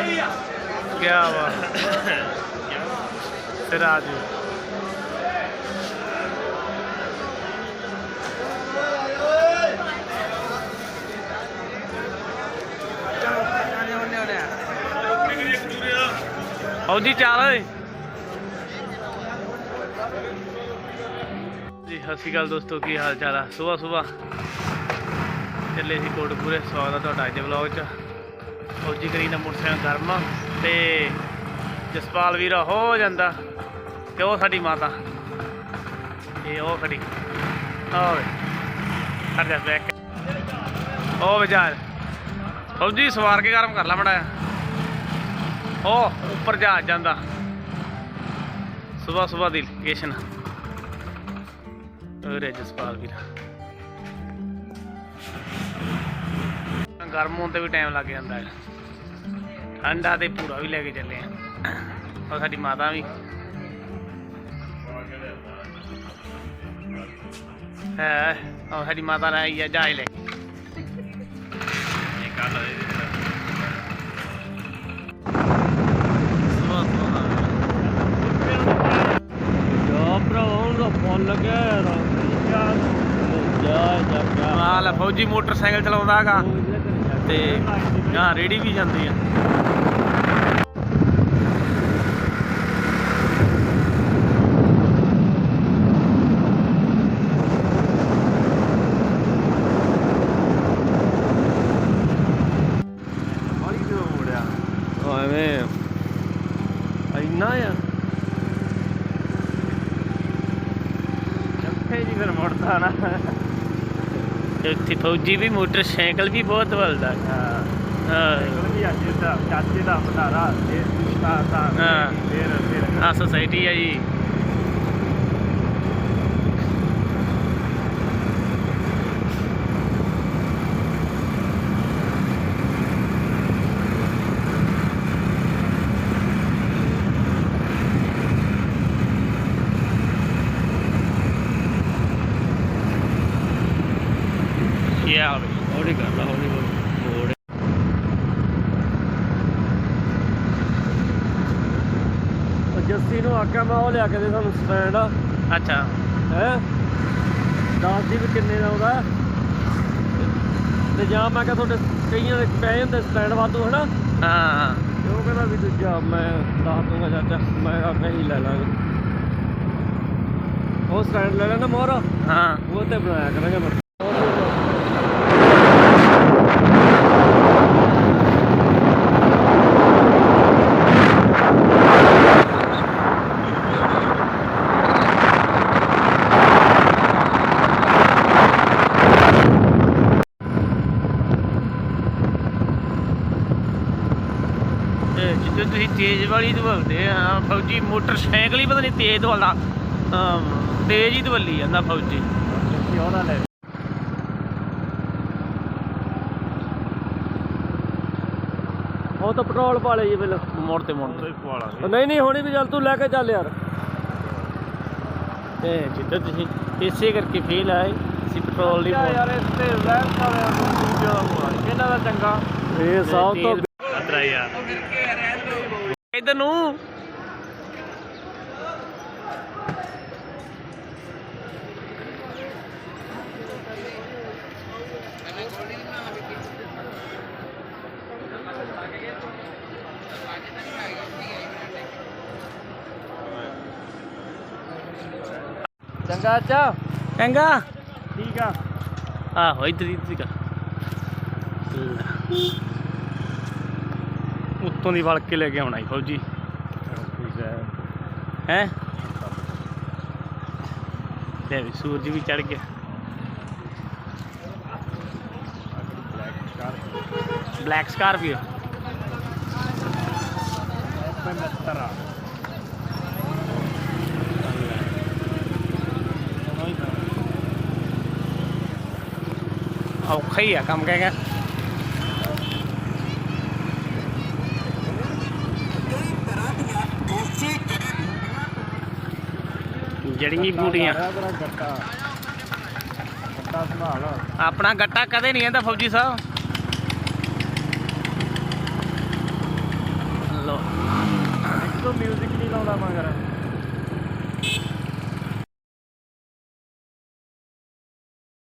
ਕੀ ਵਾ ਸਿਰਾਜ ਹੌਦੀ ਚੱਲ ਓਏ। ਜੀ, ਸਤਿ ਸ਼੍ਰੀ ਅਕਾਲ ਦੋਸਤੋ, ਕੀ ਹਾਲ ਚਾਲ ਆ? ਸਵੇਰ ਸਵੇਰ ਚੱਲੇ ਸੀ ਕੋਟਪੂਰੇ ਸਵਾਗਤ ਹੈ ਤੁਹਾਡਾ ਅੱਜ ਦੇ 'ਚ। ਫੌਜੀ ਕਰੀ ਨਾ ਮੋਟਰਸਾਈਕਲ ਗਰਮ ਤੇ ਜਸਪਾਲ ਵੀਰਾ ਹੋ ਜਾਂਦਾ ਤੇ ਉਹ ਸਾਡੀ ਮਾਤਾ। ਇਹ ਉਹ ਖੜੀ ਓਏ ਕਰ ਬੈਕ ਉਹ ਵਿਚਾਰ। ਫੌਜੀ ਸਵਾਰ ਕੇ ਗਰਮ ਕਰ ਲਾ ਮੜਾ ਉਹ ਉੱਪਰ ਜਾ ਜਾਂਦਾ। ਸਵੇਰ ਸਵੇਰ ਦੀ ਲੋਕੇਸ਼ਨ ਉਰੇ ਜਸਪਾਲ ਵੀਰਾ। ਗਰਮ ਹੋਣ ਤੇ ਵੀ ਟਾਈਮ ਲੱਗ ਜਾਂਦਾ ਹੈ। ਠੰਡਾ ਤੇ ਪੂਰਾ ਵੀ ਲੈ ਕੇ ਚੱਲੇ ਆ। ਉਹ ਸਾਡੀ ਮਾਤਾ ਵੀ। ਹੈ ਉਹ ਸਾਡੀ ਮਾਤਾ ਨੇ ਆਈ ਆ ਜਾਇ ਲੈ। ਇਹ ਕੱਲ ਜਾ ਜਾ ਮਾਲ ਫੌਜੀ ਮੋਟਰਸਾਈਕਲ ਚਲਾਉਂਦਾ ਹੈਗਾ। ਤੇ ਹਾਂ ਰੇੜੀ ਵੀ ਜਾਂਦੀ ਆ। ਇੰਨਾ ਆ। ਜੱਫੇ ਜੀ ਫਿਰ ਮੁੜਦਾ ਨਾ। ਇੱਥੇ ਫੌਜੀ ਵੀ ਮੋਟਰਸਾਈਕਲ ਵੀ ਬਹੁਤ ਵਲਦਾ। ਹਾਂ। ਹਾਂ। ਚਾਚੇ ਦਾ ਭੰਡਾਰਾ ਇਹ ਤਾਂ ਤਾਂ ਹਾਂ। ਫਿਰ ਫਿਰ ਆ ਸੋਸਾਇਟੀ ਆ ਜੀ। ਯਾ ਹੌਲੀ ਕਰ ਲਾ ਹੌਲੀ ਹੌਲੀ ਮੋੜ ਉਹ ਜੱਸੀ ਨੂੰ ਆਖਿਆ ਮੈਂ ਉਹ ਲਿਆ ਕੇ ਦੇ ਸਾਨੂੰ ਸਟੈਂਡ। ਅੱਛਾ। ਹੈ? ਦੱਸ ਦੀ ਵੀ ਕਿੰਨੇ ਦਾ ਆਉਂਦਾ ਤੇ ਜਾਂ ਮੈਂ ਕਿਹਾ ਤੁਹਾਡੇ ਕਈਆਂ ਦੇ ਪੈ ਜਾਂਦੇ ਸਟੈਂਡ ਵਾਧੂ ਹਨਾ? ਹਾਂ। ਤੇ ਉਹ ਕਹਿੰਦਾ ਵੀ ਦੂਜਾ ਮੈਂ ਦੱਸ ਦੂੰਗਾ ਚਾਚਾ ਮੈਂ ਕਿਹਾ ਨਹੀਂ ਲੈ ਲਾਂਗੇ। ਉਹ ਸਟੈਂਡ ਲੈ ਲੈਣਾ ਮੋਰ ਹਾਂ। ਉਹ ਤੇ ਬਣਾਇਆ ਕਰਾਂਗੇ ਮੈਂ ਤੇ ਜਿੱਦੋਂ ਤੁਸੀਂ ਤੇਜ਼ ਵਾਲੀ ਦਵਲਦੇ ਆ ਫੌਜੀ ਮੋਟਰਸਾਈਕਲ ਹੀ ਪਤਾ ਨਹੀਂ ਤੇਜ਼ ਦਵਲਦਾ। ਤੇਜ਼ ਹੀ ਦਵਲੀ ਜਾਂਦਾ ਫੌਜੀ। ਲੈ ਉਹ ਤਾਂ ਪੈਟਰੋਲ ਪਾ ਲਈ ਪਹਿਲਾਂ। ਮੋੜ ਤੇ ਮੋੜ ਤੇ। ਨਹੀਂ ਨਹੀਂ ਹੁਣੀ ਵੀ ਚੱਲ ਤੂੰ ਲੈ ਕੇ ਚੱਲ ਯਾਰ। ਤੇ ਜਿੱਦਾਂ ਤੁਸੀਂ ਇਸੇ ਕਰਕੇ ਫੇਲ ਆਏ ਅਸੀਂ ਪੈਟਰੋਲ ਨਹੀਂ ਯਾਰ ਇਸ ਤੇ ਵੈਸ ਵਾਲਿਆਂ ਨੂੰ ਦੂਜਾ ਹੋਣਾ ਇਹਨਾਂ ਦਾ ਚੰਗਾ। ਇਹ ਸਭ ਤੋਂ ਖਤਰਾ ਯਾਰ ਇਧਰ ਨੂੰ। ਚੰਗਾ ਅੱਛਾ ਚੰਗਾ। ਠੀਕ ਆ। ਆਹੋ ਇਧਰ ਹੀ ਸੀਗਾ। ਉੱਤੋਂ ਦੀ ਵਲ ਕੇ ਲੈ ਕੇ ਆਉਣਾ ਹੀ ਫੌਜੀ। ਠੀਕ ਹੈ? ਹੈ ਵੀ, ਸੂਰਜ ਵੀ ਚੜ ਗਿਆ। ਬਲੈਕ ਸਕਾਰਪੀਓ ਔਖਾ ਹੀ ਆ ਕੰਮ ਕਹੇਗਾ ਜੜੀਆਂ ਬੂਟੀਆਂ। ਆਪਣਾ ਗੱਟਾ। ਕਦੇ ਨਹੀਂ ਆਂਦਾ ਫੌਜੀ ਸਾਹਿਬ। ਲੋ ਇੱਕ ਤੋਂ ਨਹੀਂ ਲਾਉਂਦਾ ਮਗਰ।